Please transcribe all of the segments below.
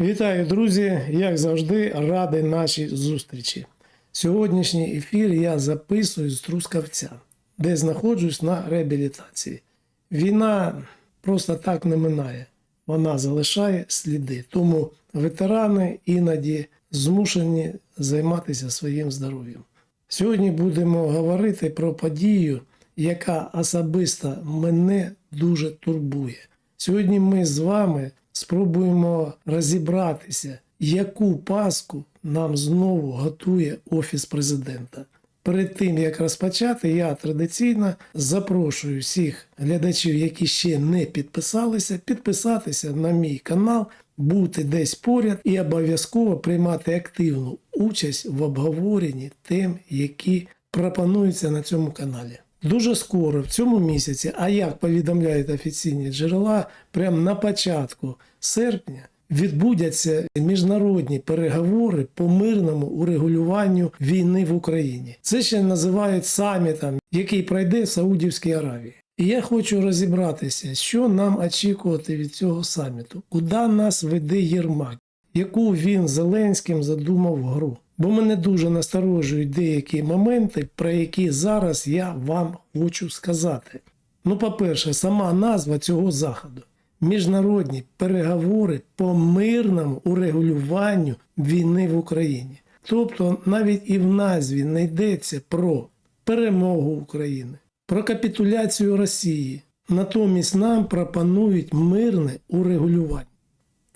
Вітаю, друзі! Як завжди, радий нашій зустрічі. Сьогоднішній ефір я записую з Трускавця, де знаходжусь на реабілітації. Війна просто так не минає, вона залишає сліди. Тому ветерани іноді змушені займатися своїм здоров'ям. Сьогодні будемо говорити про подію, яка особисто мене дуже турбує. Сьогодні ми з вами спробуємо розібратися, яку паску нам знову готує Офіс президента. Перед тим як розпочати, я традиційно запрошую всіх глядачів, які ще не підписалися, підписатися на мій канал, бути десь поряд і обов'язково приймати активну участь в обговоренні тем, які пропонуються на цьому каналі. Дуже скоро в цьому місяці, а як повідомляють офіційні джерела, прямо на початку серпня відбудяться міжнародні переговори по мирному урегулюванню війни в Україні. Це ще називають самітом, який пройде в Саудівській Аравії. І я хочу розібратися, що нам очікувати від цього саміту, куди нас веде Єрмак, яку він Зеленським задумав гру. Бо мене дуже насторожують деякі моменти, про які зараз я вам хочу сказати. Ну, по-перше, сама назва цього заходу міжнародні переговори по мирному урегулюванню війни в Україні. Тобто навіть і в назві не йдеться про перемогу України, про капітуляцію Росії. Натомість нам пропонують мирне урегулювання.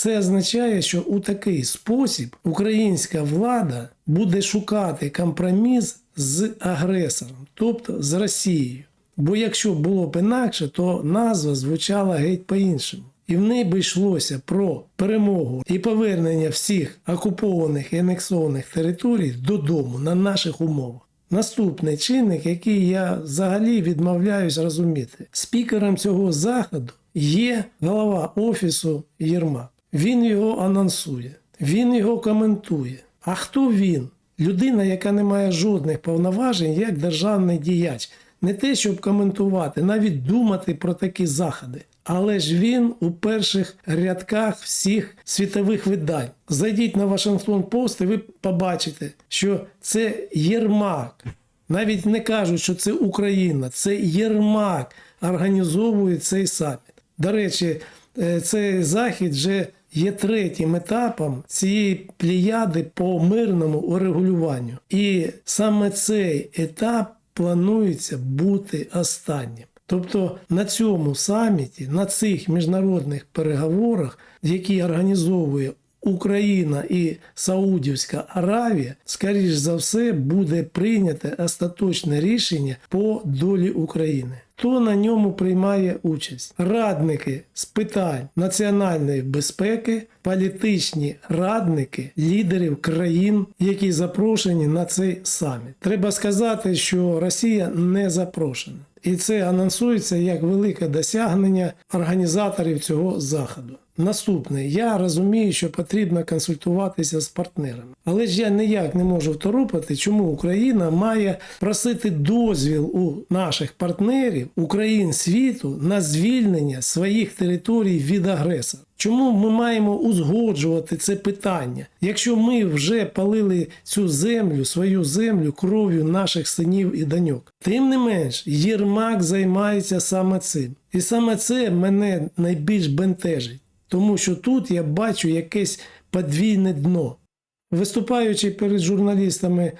Це означає, що у такий спосіб українська влада буде шукати компроміс з агресором, тобто з Росією. Бо якщо було б інакше, то назва звучала геть по-іншому. І в ній би йшлося про перемогу і повернення всіх окупованих і анексованих територій додому на наших умовах. Наступний чинник, який я взагалі відмовляюсь розуміти, спікером цього заходу є голова офісу Єрмак. Він його анонсує, він його коментує. А хто він? Людина, яка не має жодних повноважень як державний діяч. Не те, щоб коментувати, навіть думати про такі заходи. Але ж він у перших рядках всіх світових видань. Зайдіть на Вашингтон Пост і ви побачите, що це Єрмак. Навіть не кажуть, що це Україна, це Єрмак організовує цей саміт. До речі, е, цей захід вже є третім етапом цієї пліяди по мирному урегулюванню. І саме цей етап планується бути останнім. Тобто на цьому саміті, на цих міжнародних переговорах, які організовує Україна і Саудівська Аравія, скоріш за все, буде прийняте остаточне рішення по долі України. Хто на ньому приймає участь? Радники з питань національної безпеки, політичні радники лідерів країн, які запрошені на цей саміт. Треба сказати, що Росія не запрошена. І це анонсується як велике досягнення організаторів цього заходу. Наступне, я розумію, що потрібно консультуватися з партнерами, але ж я ніяк не можу второпати, чому Україна має просити дозвіл у наших партнерів, Україн світу на звільнення своїх територій від агресора. Чому ми маємо узгоджувати це питання, якщо ми вже палили цю землю, свою землю кров'ю наших синів і доньок? Тим не менш, Єрмак займається саме цим. І саме це мене найбільш бентежить, тому що тут я бачу якесь подвійне дно. Виступаючи перед журналістами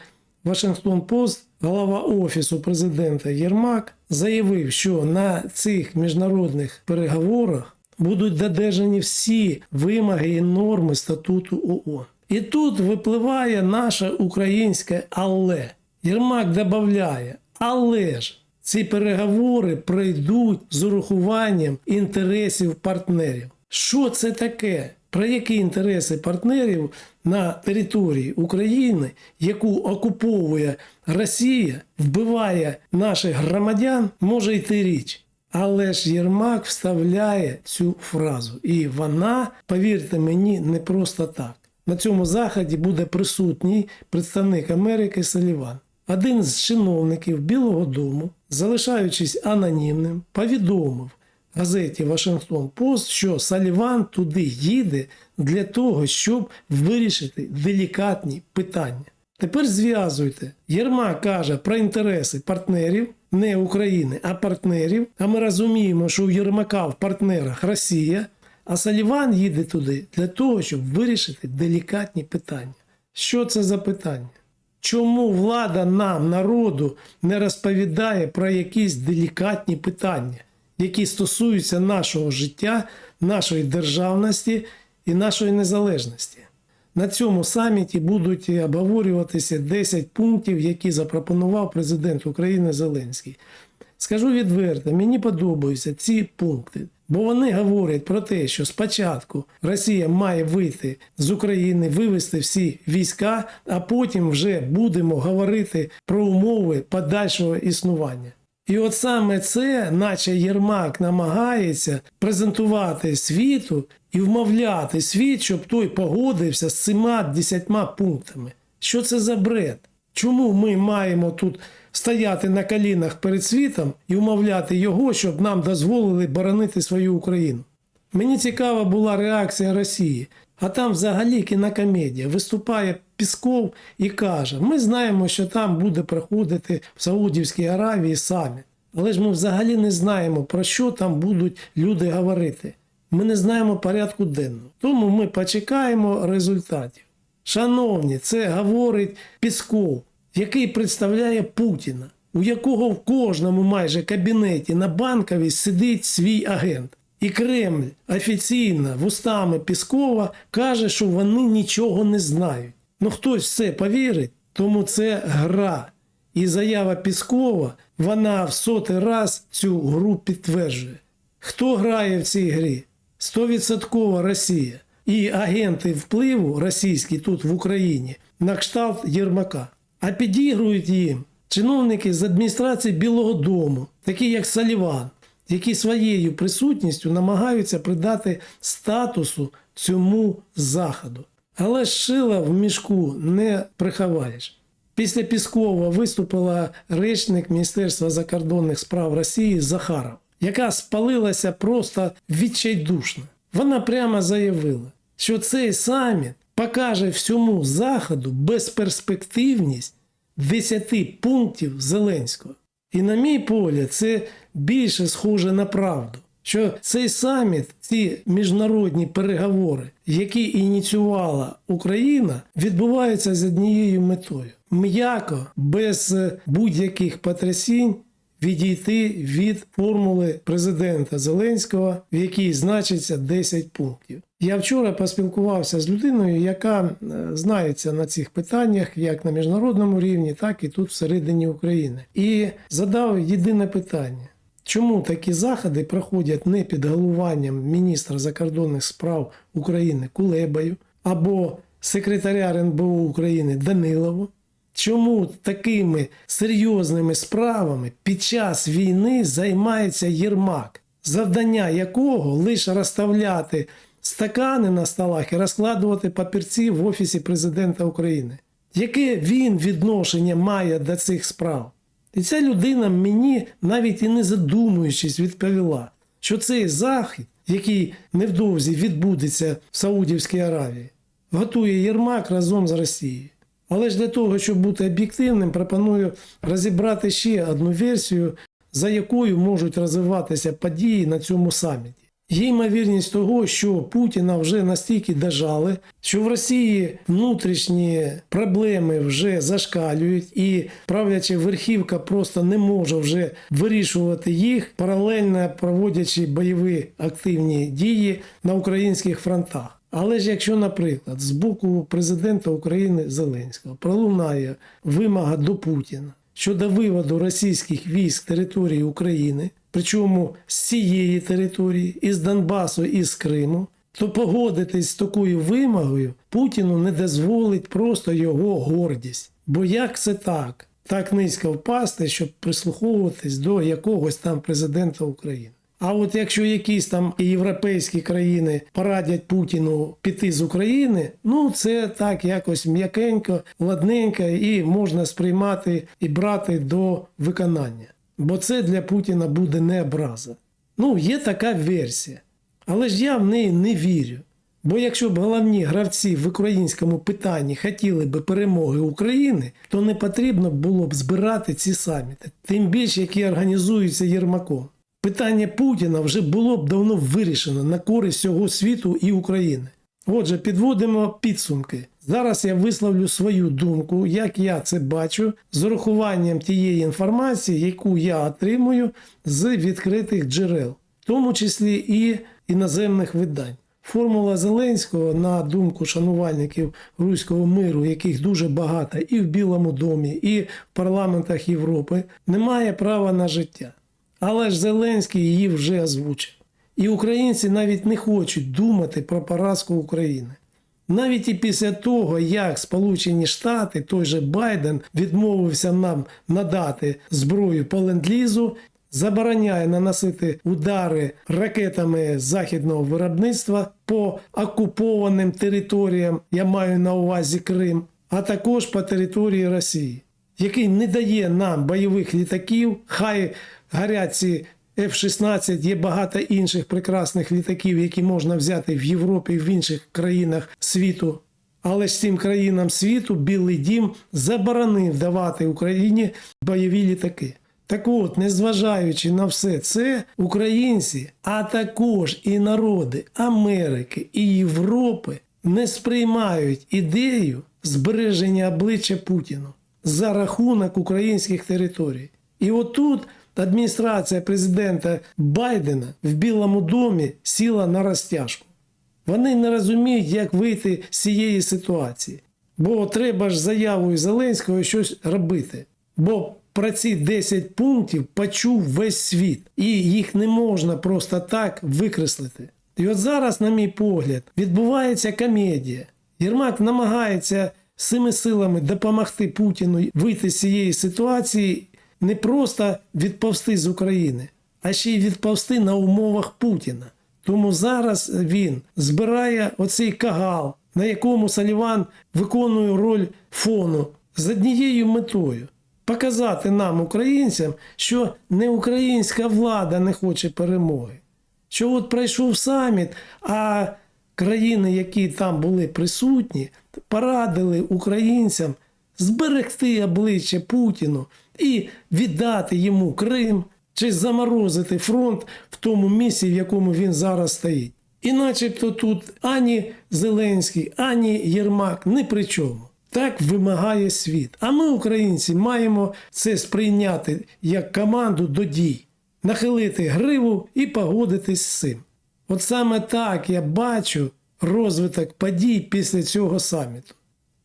Вашингтон Пост, голова Офісу президента Єрмак заявив, що на цих міжнародних переговорах будуть додержані всі вимоги і норми статуту ООН. І тут випливає наше українське але. Єрмак додає, але ж ці переговори пройдуть з урахуванням інтересів партнерів. Що це таке? Про які інтереси партнерів на території України, яку окуповує Росія, вбиває наших громадян, може йти річ. Але ж Єрмак вставляє цю фразу. І вона, повірте мені, не просто так. На цьому заході буде присутній представник Америки Саліван. Один з чиновників Білого Дому, залишаючись анонімним, повідомив газеті Вашингтон Пост, що Саліван туди їде для того, щоб вирішити делікатні питання. Тепер зв'язуйте. Єрмак каже про інтереси партнерів, не України, а партнерів. А ми розуміємо, що у Єрмака в партнерах Росія, а Саліван їде туди для того, щоб вирішити делікатні питання. Що це за питання? Чому влада нам, народу, не розповідає про якісь делікатні питання, які стосуються нашого життя, нашої державності і нашої незалежності? На цьому саміті будуть обговорюватися 10 пунктів, які запропонував президент України Зеленський. Скажу відверто, мені подобаються ці пункти, бо вони говорять про те, що спочатку Росія має вийти з України, вивести всі війська, а потім вже будемо говорити про умови подальшого існування. І от саме це, наче Єрмак намагається презентувати світу і вмовляти світ, щоб той погодився з цими десятьма пунктами. Що це за бред? Чому ми маємо тут стояти на колінах перед світом і вмовляти його, щоб нам дозволили боронити свою Україну? Мені цікава була реакція Росії, а там взагалі кінокомедія. Виступає Пісков і каже: ми знаємо, що там буде проходити в Саудівській Аравії саміт. Але ж ми взагалі не знаємо, про що там будуть люди говорити. Ми не знаємо порядку денного. Тому ми почекаємо результатів. Шановні, це говорить Пісков, який представляє Путіна, у якого в кожному майже кабінеті на банковій сидить свій агент. І Кремль офіційно вустами Піскова каже, що вони нічого не знають. Ну хтось в це повірить, тому це гра. І заява Піскова, вона в сотий раз цю гру підтверджує. Хто грає в цій грі? Стовідсотково Росія. І агенти впливу російські тут в Україні на кшталт Єрмака. А підігрують їм чиновники з адміністрації Білого Дому, такі як Саліван, які своєю присутністю намагаються придати статусу цьому заходу. Але шила в мішку не приховаєш. Після Піскова виступила речник Міністерства закордонних справ Росії Захаров, яка спалилася просто відчайдушно. Вона прямо заявила, що цей саміт покаже всьому Заходу безперспективність 10 пунктів Зеленського. І, на мій погляд, це більше схоже на правду. Що цей саміт, ці міжнародні переговори, які ініціювала Україна, відбуваються з однією метою: м'яко, без будь-яких потрясінь відійти від формули президента Зеленського, в якій значиться 10 пунктів. Я вчора поспілкувався з людиною, яка е, знається на цих питаннях як на міжнародному рівні, так і тут всередині України, і задав єдине питання. Чому такі заходи проходять не під головуванням міністра закордонних справ України Кулебою або секретаря РНБО України Данилову? Чому такими серйозними справами під час війни займається Єрмак, завдання якого лише розставляти стакани на столах і розкладувати папірці в Офісі президента України? Яке він відношення має до цих справ? І ця людина мені, навіть і не задумуючись, відповіла, що цей захід, який невдовзі відбудеться в Саудівській Аравії, готує Єрмак разом з Росією. Але ж для того, щоб бути об'єктивним, пропоную розібрати ще одну версію, за якою можуть розвиватися події на цьому саміті. Є ймовірність того, що Путіна вже настільки дожали, що в Росії внутрішні проблеми вже зашкалюють, і правляча верхівка просто не може вже вирішувати їх, паралельно проводячи бойові активні дії на українських фронтах. Але ж якщо, наприклад, з боку президента України Зеленського пролунає вимога до Путіна щодо виводу російських військ з території України, причому з цієї території, із Донбасу і з Криму, то погодитись з такою вимогою Путіну не дозволить просто його гордість. Бо як це так? Так низько впасти, щоб прислуховуватись до якогось там президента України. А от якщо якісь там європейські країни порадять Путіну піти з України, ну це так якось м'якенько, ладненько і можна сприймати і брати до виконання. Бо це для Путіна буде не образа. Ну, є така версія. Але ж я в неї не вірю. Бо якщо б головні гравці в українському питанні хотіли би перемоги України, то не потрібно було б збирати ці саміти, тим більше які організуються Єрмаком. Питання Путіна вже було б давно вирішено на користь всього світу і України. Отже, підводимо підсумки. Зараз я висловлю свою думку, як я це бачу, з урахуванням тієї інформації, яку я отримую з відкритих джерел, в тому числі і іноземних видань. Формула Зеленського, на думку шанувальників руського миру, яких дуже багато і в Білому домі, і в парламентах Європи, не має права на життя. Але ж Зеленський її вже озвучив. І українці навіть не хочуть думати про поразку України. Навіть і після того, як Сполучені Штати, той же Байден відмовився нам надати зброю по ленд-лізу, забороняє наносити удари ракетами західного виробництва по окупованим територіям, я маю на увазі Крим, а також по території Росії, який не дає нам бойових літаків, хай гарять ці F-16, є багато інших прекрасних літаків, які можна взяти в Європі і в інших країнах світу. Але ж цим країнам світу Білий Дім заборонив давати Україні бойові літаки. Так от, незважаючи на все це, українці, а також і народи Америки і Європи не сприймають ідею збереження обличчя Путіну за рахунок українських територій. І отут адміністрація президента Байдена в Білому домі сіла на розтяжку. Вони не розуміють, як вийти з цієї ситуації. Бо треба ж заявою Зеленського щось робити. Бо про ці 10 пунктів почув весь світ, і їх не можна просто так викреслити. І от зараз, на мій погляд, відбувається комедія. Єрмак намагається всіми силами допомогти Путіну вийти з цієї ситуації, не просто відповсти з України, а ще й відповсти на умовах Путіна. Тому зараз він збирає оцей кагал, на якому Саліван виконує роль фону з однією метою показати нам, українцям, що не українська влада не хоче перемоги. Що от пройшов саміт, а країни, які там були присутні, порадили українцям зберегти обличчя Путіну і віддати йому Крим чи заморозити фронт в тому місці, в якому він зараз стоїть. І начебто тут ані Зеленський, ані Єрмак ні при чому. Так вимагає світ. А ми, українці, маємо це сприйняти як команду до дій, нахилити гриву і погодитись з цим. От саме так я бачу розвиток подій після цього саміту.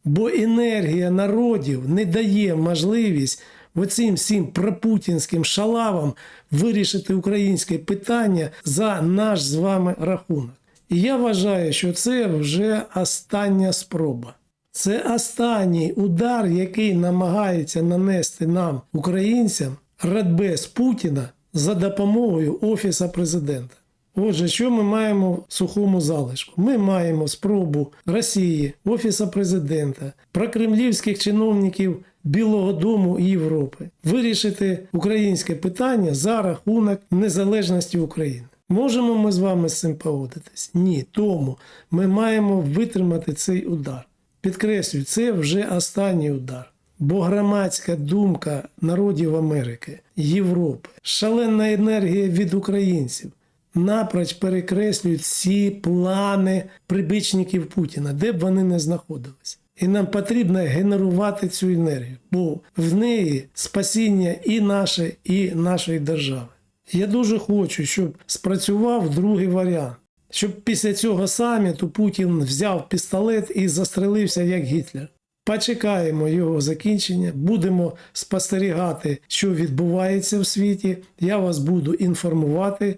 Бо енергія народів не дає можливість оцим всім пропутінським шалавам вирішити українське питання за наш з вами рахунок. І я вважаю, що це вже остання спроба. Це останній удар, який намагається нанести нам, українцям, Радбез Путіна за допомогою Офіса президента. Отже, що ми маємо в сухому залишку? Ми маємо спробу Росії, Офіса президента, прокремлівських чиновників Білого Дому і Європи вирішити українське питання за рахунок незалежності України. Можемо ми з вами з цим погодитись? Ні. Тому ми маємо витримати цей удар. Підкреслюю, це вже останній удар. Бо громадська думка народів Америки, Європи, шалена енергія від українців напроч перекреслюють всі плани прибічників Путіна, де б вони не знаходились. І нам потрібно генерувати цю енергію, бо в неї спасіння і наше, і нашої держави. Я дуже хочу, щоб спрацював другий варіант. Щоб після цього саміту Путін взяв пістолет і застрелився як Гітлер. Почекаємо його закінчення, будемо спостерігати, що відбувається в світі. Я вас буду інформувати.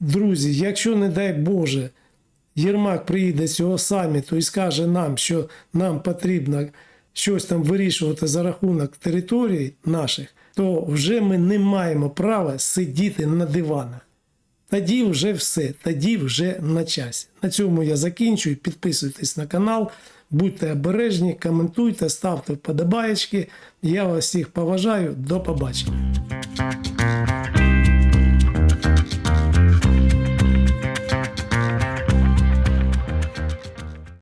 Друзі, якщо, не дай Боже, Єрмак приїде цього саміту і скаже нам, що нам потрібно щось там вирішувати за рахунок територій наших, то вже ми не маємо права сидіти на диванах. Тоді вже все, тоді вже на часі. На цьому я закінчую. Підписуйтесь на канал, будьте обережні, коментуйте, ставте вподобаєчки. Я вас всіх поважаю. До побачення.